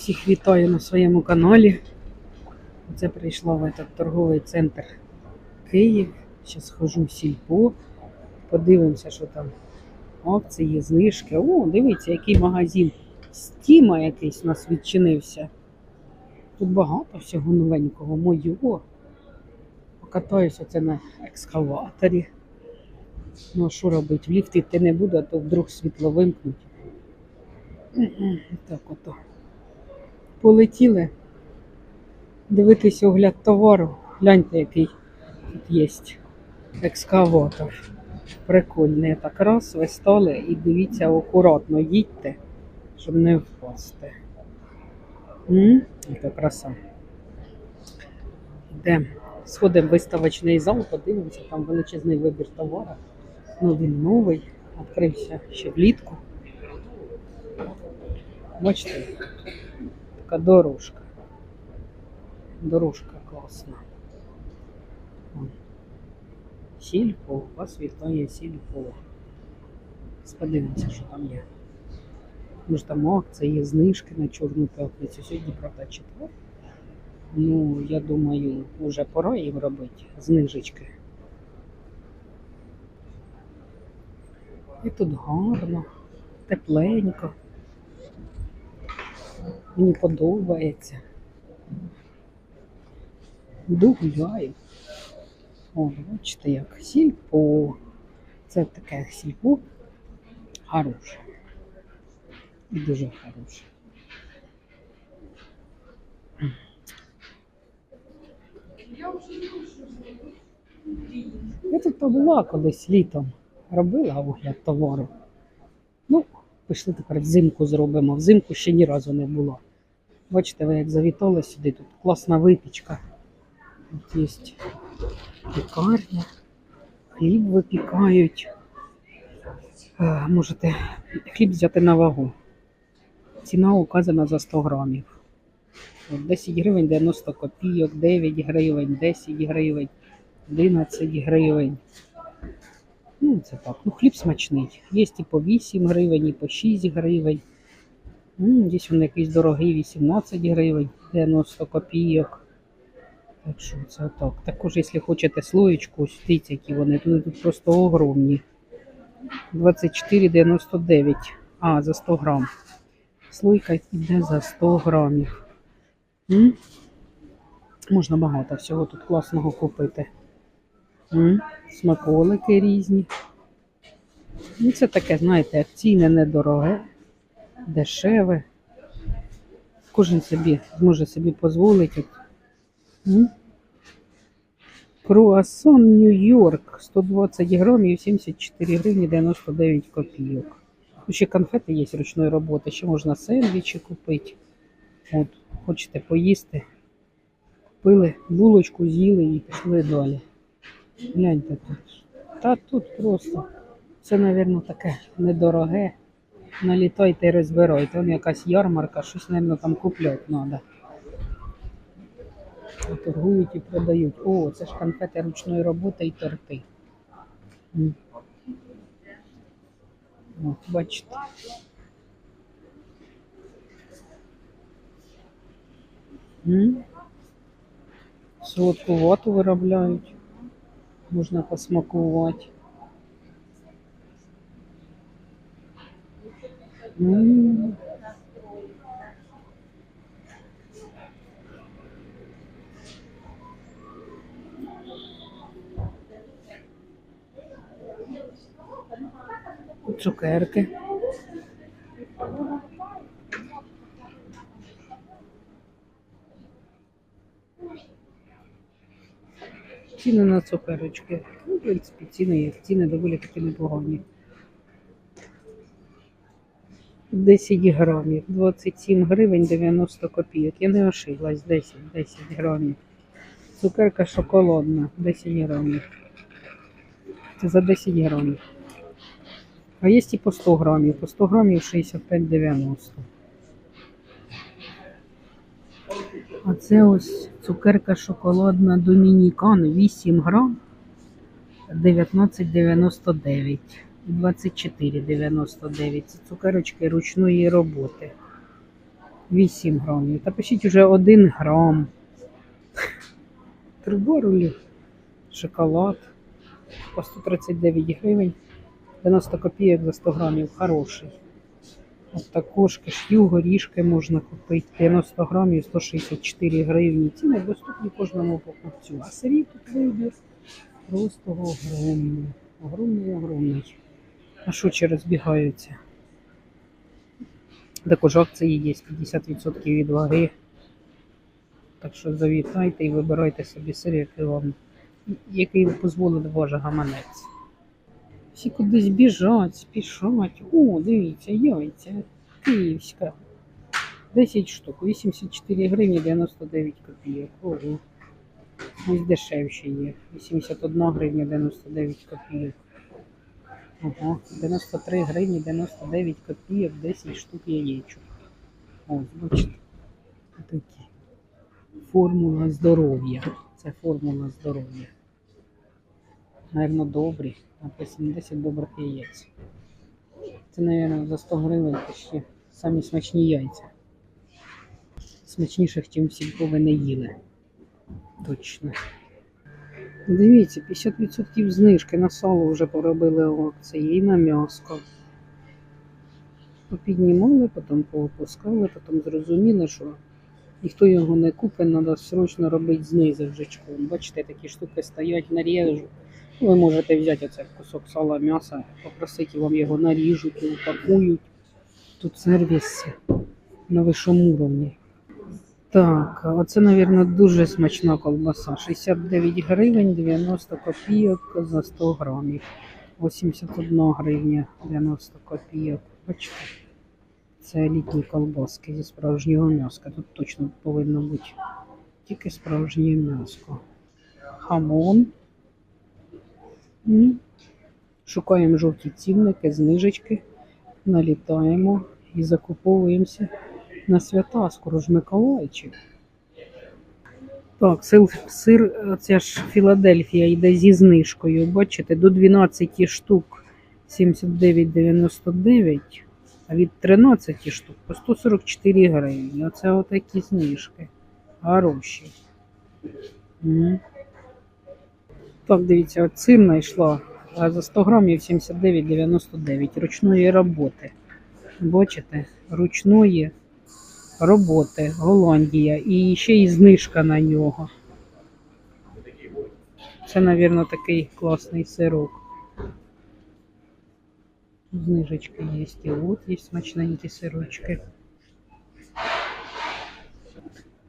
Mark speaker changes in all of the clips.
Speaker 1: Всіх вітаю на своєму каналі. Це прийшла в этот торговий центр Київ. Зараз схожу в сільпо. Подивимося, що там акції, знижки. О, дивіться, який магазин. Стіма якийсь у нас відчинився. Тут багато всього новенького. Мойо. Покатаюся це на екскаваторі. Ну, а що робити? В ліфт йти не буду, а то вдруг світло вимкнуть. Так ото. Полетіли. Дивитись огляд товару. Гляньте, який тут є екскаватор. Прикольний. Так раз, ви стали і дивіться акуратно, їдьте, щоб не впасти. Це краса. Йдемо. Сходимо в виставочний зал, подивимося, там величезний вибір товару. Ну, він новий, відкрився ще влітку. Бачите, така дорожка. Дорожка класна. Сільпо, вас вітає сільпо. Подивимося, що там є. Може там акції, є знижки на чорну п'ятницю. Сьогодні, правда, четвер. Ну, я думаю, вже пора їм робити знижечки. І тут гарно, тепленько. Мені подобається. Йду гуляю. О, бачите, як сільпо. Це таке сільпо хороше. І дуже хороше. Я тут побула колись літом, робила огляд товару. Ну, пішли тепер взимку зробимо. Взимку ще ні разу не було. Бачите, ви як завітали сюди, тут класна випічка. Тут є пікарня, хліб випікають. Е, Можете хліб взяти на вагу. Ціна указана за 100 грамів. 10 гривень 90 копійок, 9 гривень, 10 гривень, 11 гривень. Ну, це так. Ну, хліб смачний. Є і по 8 гривень, і по 6 гривень. М, Десь він якийсь дорогий, 18 гривень, 90 копійок. Так що це так. Також, якщо хочете слоєчку, ось які вони. Тут, тут просто огромні. 24,99. А, за 100 грам. Слойка йде за 100 грамів. М? Можна багато всього тут класного купити. М? Смаколики різні. Ну, це таке, знаєте, акційне недороге, дешеве. Кожен собі зможе собі дозволити. Круасон Нью-Йорк 120 грамів 74 гривні 99 копійок. Ще конфети є ручної роботи, ще можна сендвічі купити. От, хочете поїсти. Купили булочку, з'їли і пішли далі. Гляньте тут. Та тут просто. Це, мабуть, таке недороге. Налітайте і розбирайте. Вон якась ярмарка, щось, мабуть, там купляти треба. Торгують і продають. О, це ж конфети ручної роботи і торти. От, бачите. Солодку вату виробляють. Можна посмакувати. М. Цукерки. Ціни на цукерочки. Ну, в принципі, ціни є. Ціни доволі таки непогані. 10 грамів, 27 гривень 90 копійок. Я не ошиблась, 10, 10 грамів. Цукерка шоколадна, 10 грамів. Це за 10 грамів. А є і по 100 грамів. По 100 грамів 65,90. А це ось цукерка шоколадна Домінікан 8 грам 19,99. 24,99. Це цукерочки ручної роботи. 8 грамів. Та пишіть уже 1 грам. Труба шоколад по 139 гривень, 90 копійок за 100 грамів. Хороший. От також киш'ю, горішки можна купити. 90 грамів 164 гривні. Ціни доступні кожному покупцю. А сирій тут вибір просто огромний. Огромний, огромний. А що чи розбігаються? Також акції є 50% від ваги. Так що завітайте і вибирайте собі сир, який вам який дозволить ваш гаманець. Всі кудись біжать, спішать. О, дивіться, яйця. Київська. 10 штук, 84 гривні 99 копійок. Ого. Ось дешевші є. 81 гривня 99 копійок. Ого, 93 гривні 99 копійок, 10 штук яєчок. Ось, бачите. Такі. Формула здоров'я. Це формула здоров'я. Наверно, добрі. Написано 10 добрих яєць. Це, наверное, за 100 гривень ще самі смачні яйця. Смачніших, всі ви не їли. Точно. Дивіться, 50% знижки на сало вже поробили акції і на м'яско. Попіднімали, потім поопускали, потім зрозуміли, що ніхто його не купить, треба срочно робити знизу вже чком. Бачите, такі штуки стоять, наріжу. Ви можете взяти оце кусок сала, м'яса, попросити вам його наріжуть, упакують. Тут сервіс на вищому уровні. Так, оце, мабуть, дуже смачна колбаса. 69 гривень 90 копійок за 100 грамів. 81 гривня 90 копійок. Бачите? Це літні колбаски зі справжнього м'яска. Тут точно повинно бути тільки справжнє м'яско. Хамон. М. Шукаємо жовті цінники, знижечки, налітаємо і закуповуємося на свята, скоро ж Миколайчик. Так, сир, сир, ця ж Філадельфія йде зі знижкою. Бачите, до 12 штук 79,99, а від 13 штук по 144 гривні. Оце отакі знижки. Хороші. Так, дивіться, сир знайшла а за 100 грамів 79,99 ручної роботи. Бачите, ручної роботи Голландія і ще й знижка на нього. Це, мабуть, такий класний сирок. Знижечки є. І от є смачненькі сирочки.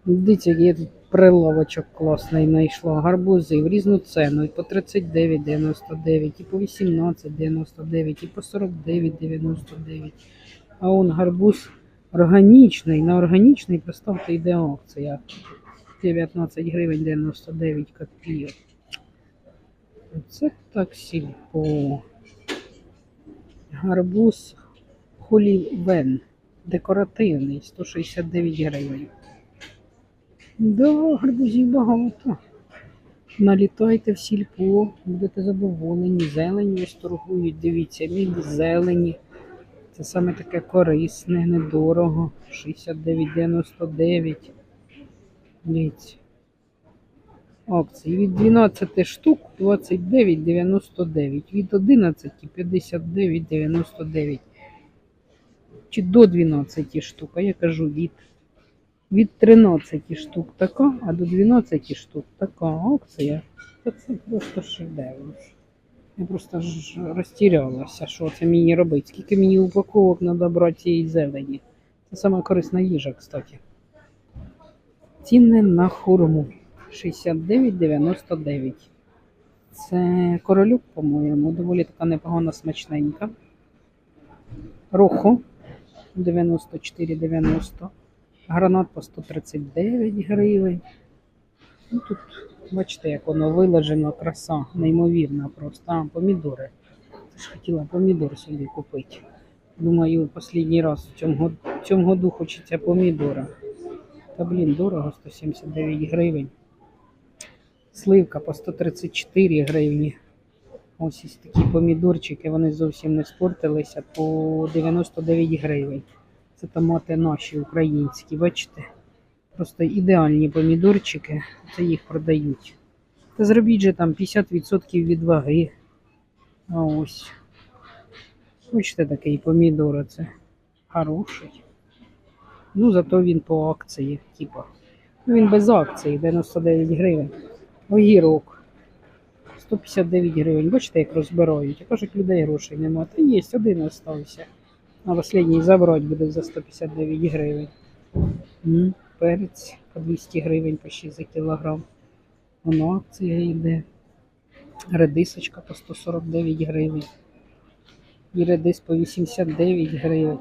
Speaker 1: Дивіться, тут прилавочок класний знайшла. Гарбузи в різну ціну. І по 39,99, і по 18,99, і по 49,99. А он гарбуз органічний. На органічний, представте, йде акція. 19 гривень 99 копійок. Це так сільпо. Гарбуз холівен. Декоративний, 169 гривень. Да, гарбузів багато. Налітайте в сільпо, будете задоволені. Зелені ось торгують. Дивіться, мід зелені. Це саме таке корисне, недорого. 69,99. Дивіться. Акції від 12 штук 29,99. Від 11 59,99. Чи до 12 штук, а я кажу від. Від 13 штук така, а до 12 штук така акція. Та це просто шедевр. Я просто ж розтірялася, що це мені робити. Скільки мені упаковок треба брати цієї зелені. Це сама корисна їжа, кстати. Ціни на хурму 69,99. Це королюк, по-моєму, доволі така непогана смачненька. Рохо 94,90. Гранат по 139 гривень. Ну, тут, бачите, як воно виложено, краса, неймовірна просто. А, помідори. Хотіла помідор собі купити. Думаю, останній раз в цьому, в цьому году хочеться помідора. Та блін, дорого, 179 гривень. Сливка по 134 гривні. Ось ось такі помідорчики, вони зовсім не спортилися по 99 гривень. Це томати наші українські, бачите? Просто ідеальні помідорчики, це їх продають. Та зробіть же там 50% від ваги. А ось. Бачите, такий помідор, це хороший. Ну, зато він по акції, типа. Ну, він без акції, 99 гривень. Огірок. 159 гривень. Бачите, як розбирають. А кажуть, людей грошей нема. Та є, один остався. А останній забрати буде за 159 гривень. М, Перець по 200 гривень почти за кілограм. Воно акція йде. Редисочка по 149 гривень. І редис по 89 гривень.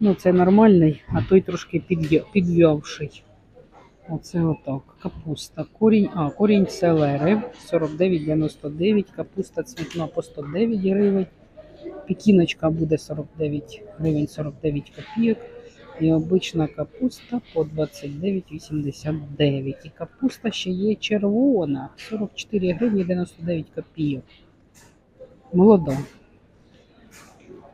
Speaker 1: Ну, це нормальний, а той трошки підв'я- підв'явший. Оце отак. Капуста. Корінь, а, корінь селери 49,99. Капуста цвітна по 109 гривень. Пекіночка буде 49 гривень 49 копійок. І обична капуста по 29,89. І капуста ще є червона 44 гривні 99 копійок. Молода.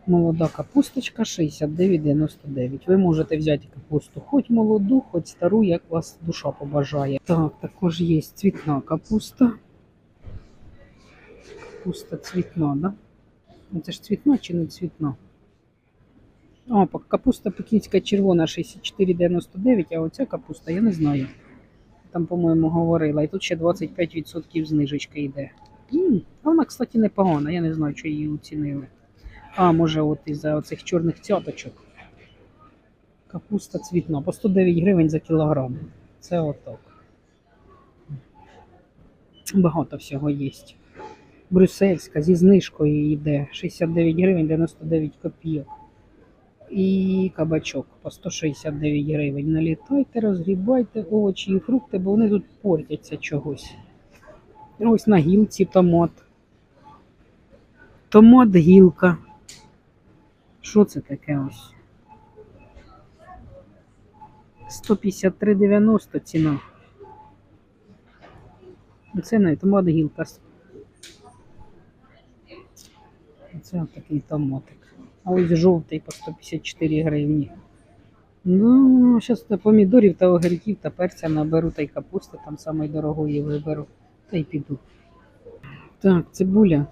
Speaker 1: Молода капусточка 69,99. Ви можете взяти капусту хоч молоду, хоч стару, як вас душа побажає. Так, також є цвітна капуста. Капуста цвітна, да? Ну, Це ж цвітна чи не цвітна? А, пак- капуста пекінська червона 64,99, а оця капуста, я не знаю. Там, по-моєму, говорила. І тут ще 25% знижечка йде. А вона, кстати, непогана. Я не знаю, чи її оцінили. А, може, от із-за оцих чорних цяточок. Капуста цвітна по 109 гривень за кілограм. Це отак. Багато всього є. Брюссельська зі знижкою йде 69 гривень 99 копійок. І кабачок по 169 гривень. Налітайте, розгрібайте овочі і фрукти, бо вони тут портяться чогось. Ось на гілці томат. Томат гілка. Що це таке ось? 153,90 ціна. Це не томат гілка. Це такий томатик. А ось жовтий по 154 гривні. Ну, зараз помідорів та огірків та перця наберу та й капусти там самої виберу. Та й піду. Так, цибуля.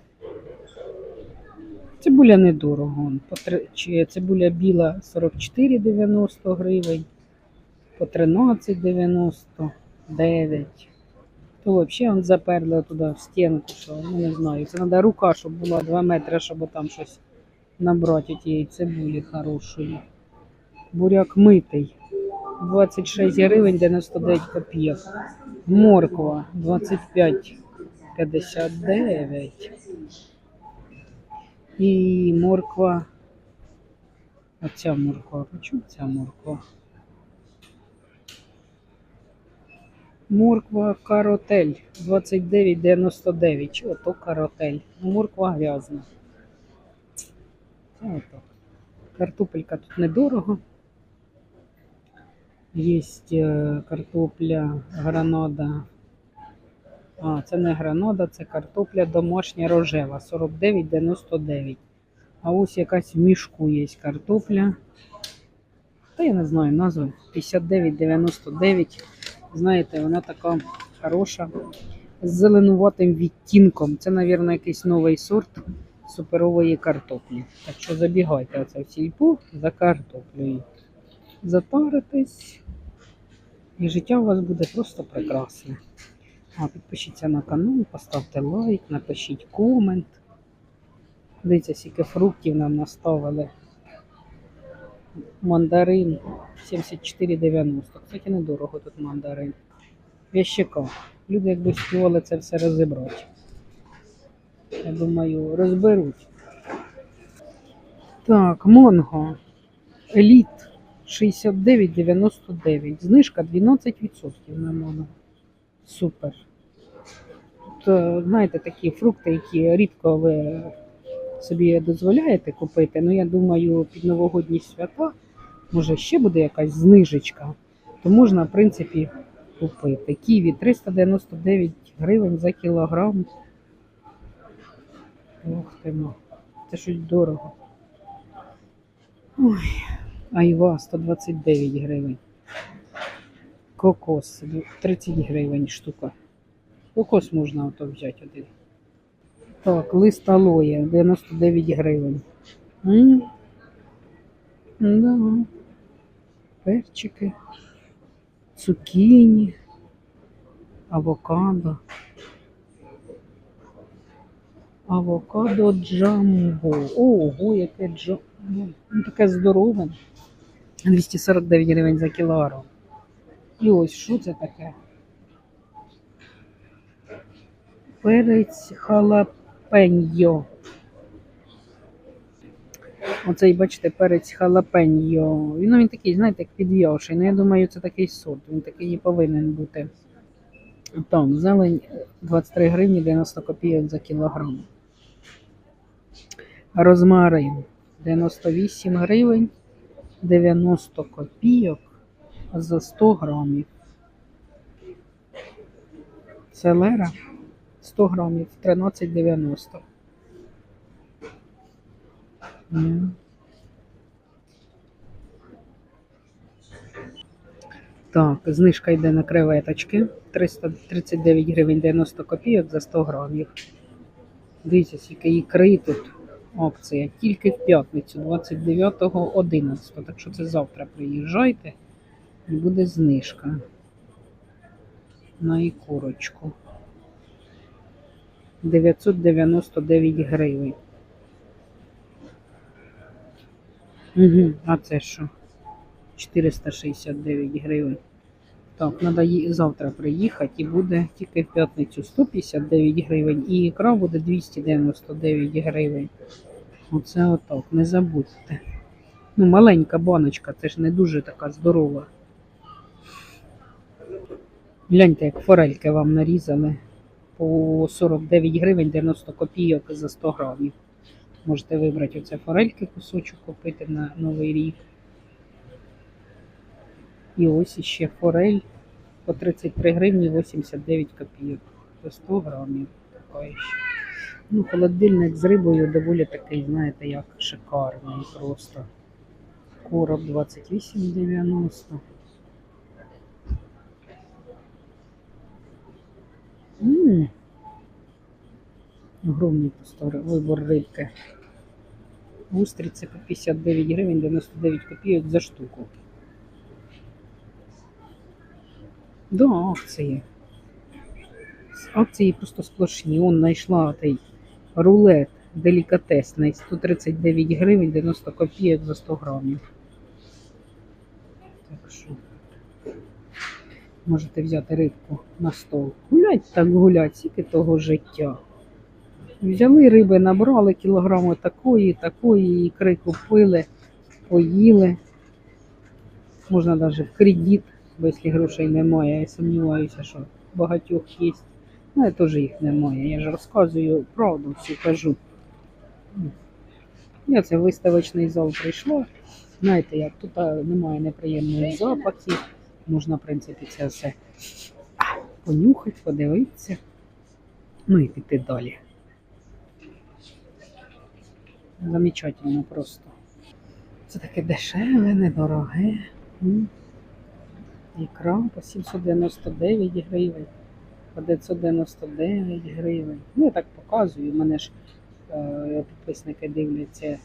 Speaker 1: Цибуля недорого. Цибуля біла 44,90 гривень, по 13,99. То взагалі он заперли туди в стінку, що ну не знаю. Це треба рука, щоб була 2 метри, щоб там щось набрати тієї цибулі хорошої. Буряк митий. 26 гривень 99 копійок. Морква 25,59. І морква. Оця морква. Почому ця морква? Морква каротель 29,99. Чого то каротель? Морква грязна. Це. Картопелька тут недорого. Є е, картопля гранада. А, це не гранада, це картопля домашня рожева 49,99. А ось якась в мішку є картопля. Та я не знаю назви. 59,99. Знаєте, вона така хороша. З зеленуватим відтінком. Це, мабуть, якийсь новий сорт суперової картоплі. Так що забігайте оце в сільпу за картоплею. Затаритесь. І життя у вас буде просто прекрасне. А підпишіться на канал, поставте лайк, напишіть комент. Дивіться, скільки фруктів нам наставили. Мандарин 74,90. Кстати, недорого тут мандарин. Вящика. Люди якби співали це все розібрати. Я думаю, розберуть. Так, Монго. Еліт 69,99. Знижка 12% на Монго. Супер. Тут, е, знаєте, такі фрукти, які рідко ви собі дозволяєте купити. Ну, я думаю, під новогодні свята, може, ще буде якась знижечка, то можна, в принципі, купити. Ківі 399 гривень за кілограм. Ох ти ну, це щось дорого. Ой, Айва 129 гривень. Кокос 30 гривень штука. Кокос можна ото взяти один. Так, лист алоє 99 гривень. М? Да. Перчики, цукіні, авокадо. Авокадо джамбо. Ого, яке джамбо. Ну, таке здорове. 249 гривень за кілограм. І ось що це таке? Перець халапеньо. Оцей, бачите, перець халапеньо. Він, ну, він такий, знаєте, як підв'явший. Ну, я думаю, це такий сорт. Він такий і повинен бути. Так, зелень 23 гривні 90 копійок за кілограм. Розмарин 98 гривень 90 копійок за 100 грамів. Селера 100 грамів 13,90. М. Так, знижка йде на креветочки. 339 гривень 90 копійок за 100 грамів. Дивіться, скільки ікри тут акція. Тільки в п'ятницю, 29.11. Так що це завтра приїжджайте і буде знижка на ікорочку. 999 гривень. Угу, а це що? 469 гривень. Так, треба завтра приїхати і буде тільки в п'ятницю 159 гривень і ікра буде 299 гривень. Оце отак, не забудьте. Ну, маленька баночка, це ж не дуже така здорова. Гляньте, як форельки вам нарізали по 49 гривень 90 копійок за 100 грамів. Можете вибрати оце форельки кусочок купити на Новий рік. І ось іще форель по 33 гривні 89 копійок. За 100 грамів. Така ще. Ну, холодильник з рибою доволі такий, знаєте, як шикарний просто. Короб 28,90. Ммм. Огромний просто вибор рибки. Устриці по 59 гривень 99 копійок за штуку. До акції. З акції просто сплошні. Он знайшла той рулет делікатесний 139 гривень 90 копійок за 100 грамів. Так що можете взяти рибку на стол. Гулять так гулять, скільки того життя. Взяли риби, набрали кілограми такої, такої, ікри купили, поїли. Можна навіть в кредит, бо якщо грошей немає, я сумніваюся, що багатьох є. Ну, я теж їх немає. Я ж розказую правду, всю кажу. Я це виставочний зал прийшла. Знаєте, як тут немає неприємних запахів. Можна, в принципі, це все понюхати, подивитися. Ну і піти далі. Замечательно просто. Це таке дешеве, недороге. Ікра по 799 гривень, по 999 гривень. Ну, я так показую, мене ж е, підписники дивляться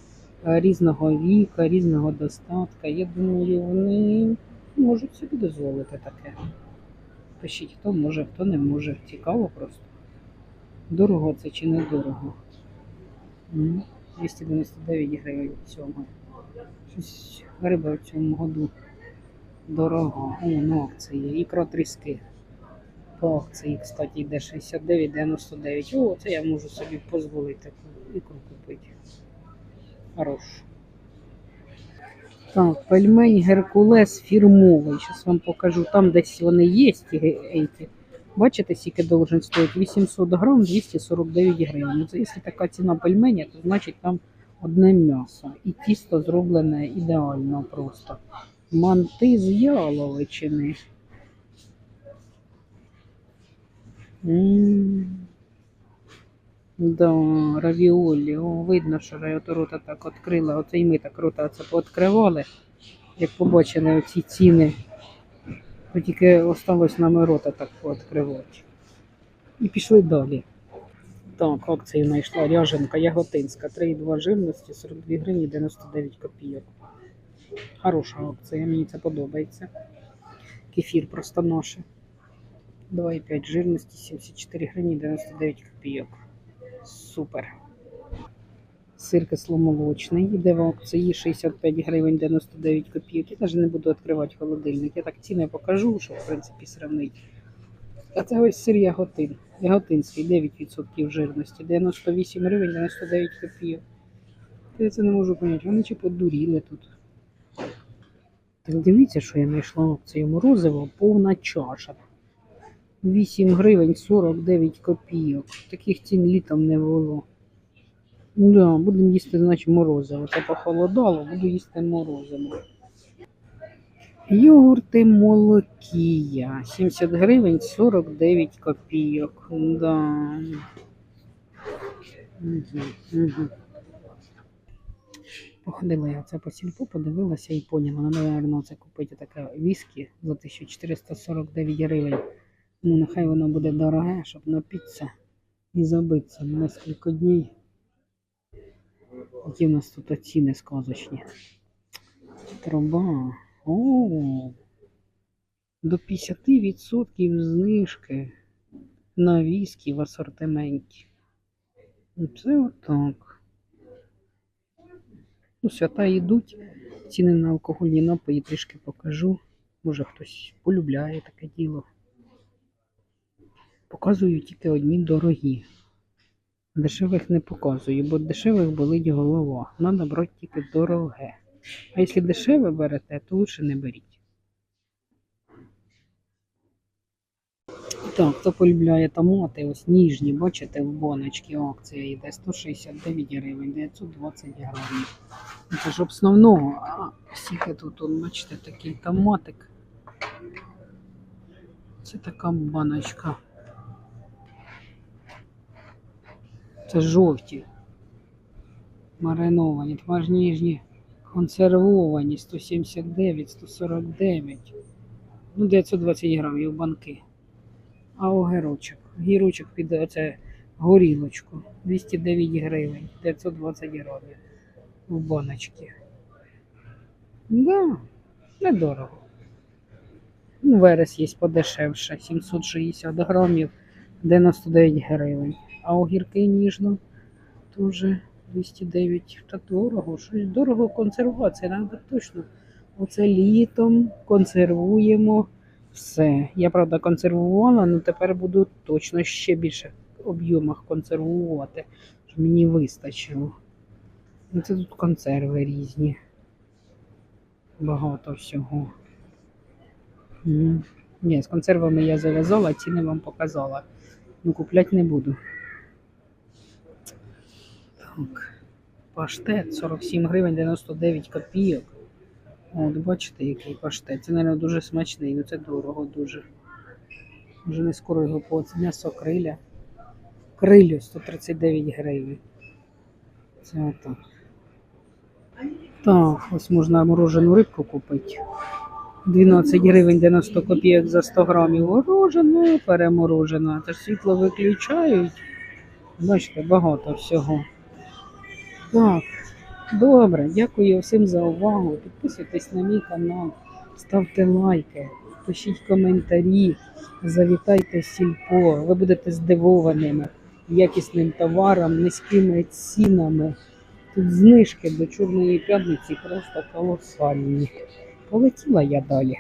Speaker 1: е, різного віка, різного достатка. Я думаю, вони можуть собі дозволити таке. Пишіть, хто може, хто не може. Цікаво просто. Дорого це чи не дорого? 299 гривень в цьому. Щось риба в цьому году дорога. О, ну акції. Ікра тріски. По акції, кстати, йде 69,99. О, це я можу собі дозволити таку ікру купити. Хорош. Так, пельмень Геркулес фірмовий. Зараз вам покажу. Там десь вони є, эти. Бачите, скільки должен стоїть? 800 грам 249 гривень. Ну, Це якщо така ціна пельменя, то значить там одне м'ясо. І тісто зроблене ідеально просто. Манти з яловичини. М. Да, равіолі. О, видно, що я от рота так відкрила. Оце і ми так рота це пооткривали. як побачили оці ціни, то тільки осталось нам рота так пооткривати. І пішли далі. Так, акцію знайшла ряженка яготинська, 3,2 жирності, 42 гривні 99 копійок. Хороша акція, мені це подобається. Кефір просто наше. 2,5 жирності, 74 гривні 99 копійок. Супер. Сир кисломолочний, йде в акції 65 гривень 99 копійок. Я навіть не буду відкривати холодильник. Я так ціни покажу, щоб в принципі сравнити. А це ось сир яготин. Яготинський 9% жирності, 98 гривень 99 копійок. Я це не можу поняти. Вони чи подуріли тут. Так дивіться, що я знайшла акцію морозиво, повна чаша. 8 гривень 49 копійок. Таких цін літом не було. Ну да, будемо їсти, значить, морозиво. Це похолодало, буду їсти морозиво. Йогурти молокія. 70 гривень 49 копійок. Да. Походила я це по сільпу, подивилася і поняла. Наверно, це купити таке віскі за 1449 гривень. Ну, нехай воно буде дороге, щоб напитися і забитися на кілька днів. Які в нас тут ціни сказочні. Труба. О, до 50% знижки на віскі в асортименті. Ну, Це отак. Ну, свята йдуть. Ціни на алкогольні напої трішки покажу. Може хтось полюбляє таке діло. Показую тільки одні дорогі. Дешевих не показую, бо дешевих болить голова. Надо брати тільки дороге. А якщо дешеве берете, то лучше не беріть. Так, хто полюбляє томати, ось ніжні, бачите, в баночці акція йде 169 гривень, 920 гривень. Ну, Це ж основного, а скільки тут, бачите, такий томатик. Це така баночка. Це жовті. Мариновані, тепер ніжні консервовані 179, 149. Ну, 920 грамів банки. А огірочок. Гірочок під оце горілочку. 209 гривень, 920 грамів в баночці. Да, недорого. Ну, верес є подешевше, 760 грамів, 99 гривень. А огірки ніжно теж 209. Та дорого, щось дорого консервація, треба точно. Оце літом консервуємо все. Я правда консервувала, але тепер буду точно ще більше об'ємах консервувати, щоб мені вистачило. Ну, Це тут консерви різні. Багато всього. Ні, з консервами я зав'язала, ціни вам показала. Ну, купляти не буду. Так. Паштет 47 гривень 99 копійок. От, бачите, який паштет. Це, мабуть, дуже смачний, ну це дорого дуже. Вже не скоро його по м'ясо криля. Крилю 139 гривень. Це отак. Так, ось можна морожену рибку купити. 12 гривень 90 копійок за 100 грамів. Морожене, переморожене. Та ж світло виключають. Бачите, багато всього. Так, добре, дякую всім за увагу. Підписуйтесь на мій канал, ставте лайки, пишіть коментарі, завітайте сільпо. Ви будете здивованими якісним товаром, низькими цінами. Тут знижки до Чорної п'ятниці просто колосальні. Полетіла я далі.